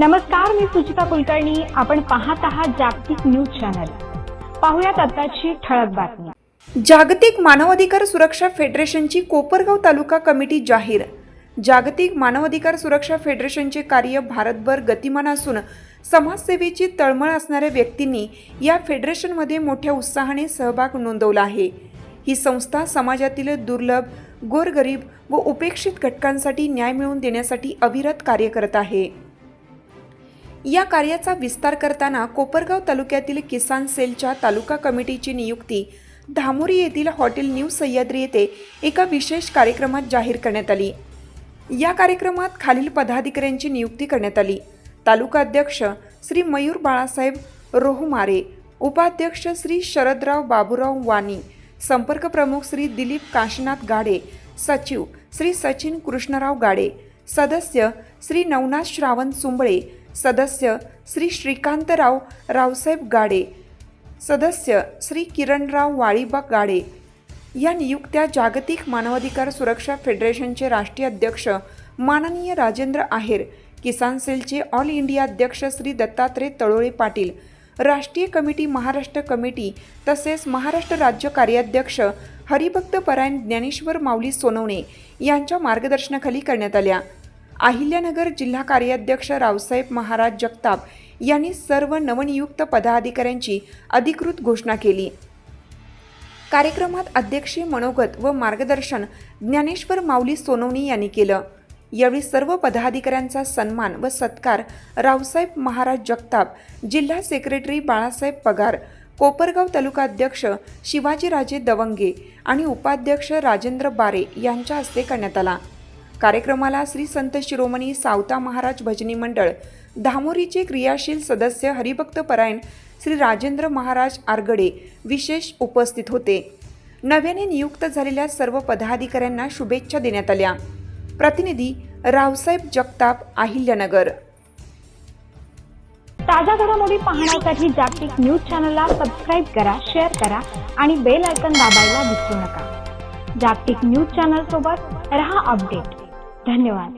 नमस्कार मी सुचिता कुलकर्णी. आपण पाहत आहात जागतिक न्यूज चॅनल. पाहुयात आताची ठळक बातमी. जागतिक मानवाधिकार सुरक्षा फेडरेशनची कोपरगाव तालुका कमिटी जाहीर. जागतिक मानवाधिकार सुरक्षा फेडरेशनचे कार्य भारतभर गतिमान असून समाजसेवेची तळमळ असणाऱ्या व्यक्तींनी या फेडरेशनमध्ये मोठ्या उत्साहाने सहभाग नोंदवला आहे. ही संस्था समाजातील दुर्लभ गोरगरीब व उपेक्षित घटकांसाठी न्याय मिळवून देण्यासाठी अविरत कार्य करत आहे. या कार्याचा विस्तार करताना कोपरगाव तालुक्यातील किसान सेलच्या तालुका कमिटीची नियुक्ती धामोरी येथील हॉटेल न्यू सह्याद्री येथे एका विशेष कार्यक्रमात जाहीर करण्यात आली. या कार्यक्रमात खालील पदाधिकाऱ्यांची नियुक्ती करण्यात आली. तालुका अध्यक्ष श्री मयूर बाळासाहेब रोहुमारे उपाध्यक्ष श्री शरदराव बाबूराव वाणी संपर्क प्रमुख श्री दिलीप काशीनाथ गाडे सचिव श्री सचिन कृष्णराव गाडे सदस्य श्री नवनाथ श्रावण सुंबळे सदस्य श्री श्रीकांतराव रावसाहेब गाडे सदस्य श्री किरणराव वाळीबा गाडे या नियुक्त्या जागतिक मानवाधिकार सुरक्षा फेडरेशनचे राष्ट्रीय अध्यक्ष माननीय राजेंद्र आहेर किसान सेलचे ऑल इंडिया अध्यक्ष श्री दत्तात्रय तळोळे पाटील राष्ट्रीय कमिटी महाराष्ट्र कमिटी तसेच महाराष्ट्र राज्य कार्याध्यक्ष हरिभक्त परायण ज्ञानेश्वर माऊली सोनवणे यांच्या मार्गदर्शनाखाली करण्यात आल्या. अहिल्यानगर जिल्हा कार्याध्यक्ष रावसाहेब महाराज जगताप यांनी सर्व नवनियुक्त पदाधिकाऱ्यांची अधिकृत घोषणा केली. कार्यक्रमात अध्यक्षीय मनोगत व मार्गदर्शन ज्ञानेश्वर माऊली सोनवणी यांनी केलं. यावेळी सर्व पदाधिकाऱ्यांचा सन्मान व सत्कार रावसाहेब महाराज जगताप जिल्हा सेक्रेटरी बाळासाहेब पगार कोपरगाव तालुका अध्यक्ष शिवाजीराजे दवंगे आणि उपाध्यक्ष राजेंद्र बारे यांच्या हस्ते करण्यात आला. कार्यक्रमाला श्री संत शिरोमणी सावता महाराज भजनी मंडळ धामोरीचे क्रियाशील सदस्य हरिभक्त परायण श्री राजेंद्र महाराज आरगडे विशेष उपस्थित होते. नव्याने नियुक्त झालेल्या सर्व पदाधिकाऱ्यांना शुभेच्छा देण्यात आल्या. प्रतिनिधी रावसाहेब जगताप अहिल्यानगर. ताज्या घडामोडी पाहण्यासाठी जागतिक न्यूज चॅनलला सबस्क्राईब करा शेअर करा आणि बेल आयकन दाबायला विसरू नका. जागतिक न्यूज चॅनल सोबत रहा अपडेट. धन्यवाद